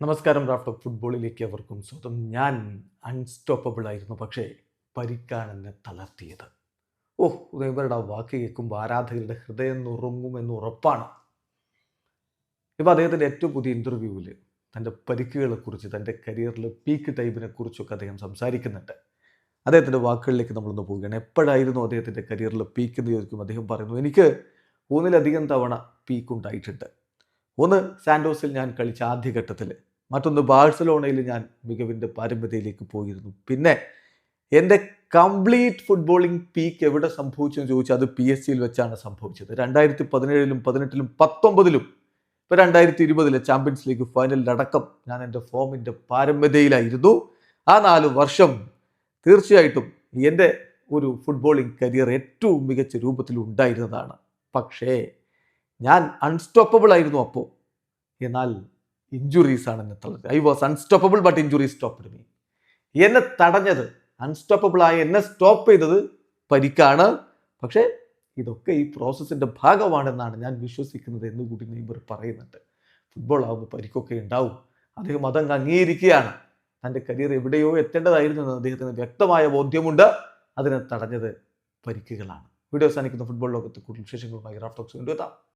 നമസ്കാരം raft of ഫുട്ബോളിലേക്ക് അവർക്കും സ്വന്തം ഞാൻ അൺസ്റ്റോപ്പബിൾ ആയിരുന്നു പക്ഷേ പരിക്കാണ് എന്നെ തളർത്തിയത്. ഓ ഇവരുടെ വാക്ക് കേൾക്കുമ്പോൾ ആരാധകരുടെ ഹൃദയം നുറുങ്ങുമെന്ന് ഉറപ്പാണ്. ഇപ്പോൾ അദ്ദേഹത്തിന്റെ ഏറ്റവും പുതിയ ഇന്റർവ്യൂവിൽ തന്റെ പരിക്കുകളെക്കുറിച്ച് തന്റെ കരിയറിലെ പീക്ക് ടൈമിനെ കുറിച്ചൊക്കെ അദ്ദേഹം സംസാരിക്കുന്നുണ്ട്. അദ്ദേഹത്തിന്റെ വാക്കുകളിലേക്ക് നമ്മളൊന്ന് പോവുകയാണ്. എപ്പോഴായിരുന്നു അദ്ദേഹത്തിന്റെ കരിയറിലെ പീക്ക് എന്ന് ചോദിക്കും അദ്ദേഹം പറയുന്നു എനിക്ക് ഒന്നിലധികം തവണ പീക്ക് ഉണ്ടായിട്ടുണ്ട്. ഒന്ന് സാൻഡോസിൽ ഞാൻ കളിച്ച ആദ്യഘട്ടത്തിൽ മറ്റൊന്ന് ബാഴ്സലോണയിൽ ഞാൻ മികവിന്റെ പാരമ്പര്യയിലേക്ക് പോയിരുന്നു. പിന്നെ എന്റെ കംപ്ലീറ്റ് ഫുട്ബോളിംഗ് പീക്ക് എവിടെ സംഭവിച്ചെന്ന് ചോദിച്ചാൽ അത് പി എസ് സിയിൽ വെച്ചാണ് സംഭവിച്ചത്. രണ്ടായിരത്തി പതിനേഴിലും പതിനെട്ടിലും പത്തൊമ്പതിലും ഇപ്പോൾ രണ്ടായിരത്തി ഇരുപതിലെ ചാമ്പ്യൻസ് ലീഗ് ഫൈനലിലടക്കം ഞാൻ എന്റെ ഫോമിന്റെ പാരമ്പര്യയിലായിരുന്നു. ആ നാല് വർഷം തീർച്ചയായിട്ടും എന്റെ ഒരു ഫുട്ബോളിംഗ് കരിയർ ഏറ്റവും മികച്ച രൂപത്തിൽ ഉണ്ടായിരുന്നതാണ്. പക്ഷേ ഞാൻ അൺസ്റ്റോപ്പബിൾ ആയിരുന്നു അപ്പോൾ. എന്നാൽ ഇഞ്ചുറീസ് ആണ് എന്നെ തളർത്തി I was unstoppable but injuries stopped me എന്നെ തടഞ്ഞത് അൺസ്റ്റോപ്പബിൾ ആയ എന്നെ സ്റ്റോപ്പ് ചെയ്തത് പരിക്കാണ്. പക്ഷേ ഇതൊക്കെ ഈ പ്രോസസ്സിന്റെ ഭാഗമാണെന്നാണ് ഞാൻ വിശ്വസിക്കുന്നത് എന്ന് കൂടി നെയ്മർ പറയുന്നുണ്ട്. ഫുട്ബോൾ ആകുമ്പോൾ പരിക്കൊക്കെ ഉണ്ടാവും. അദ്ദേഹം അതങ്ങ് അംഗീകരിക്കുകയാണ്. തന്റെ കരിയർ എവിടെയോ എത്തേണ്ടതായിരുന്നു എന്ന് അദ്ദേഹത്തിന് വ്യക്തമായ ബോധ്യമുണ്ട്. അതിനെ തടഞ്ഞത് പരിക്കുകളാണ്. വീഡിയോ അവസാനിക്കുന്ന ഫുട്ബോൾ ലോകത്ത് കൂടുതൽ വിശേഷങ്ങളുമായി റാഫ്റ്റോക്സ് കൊണ്ടുവെത്താം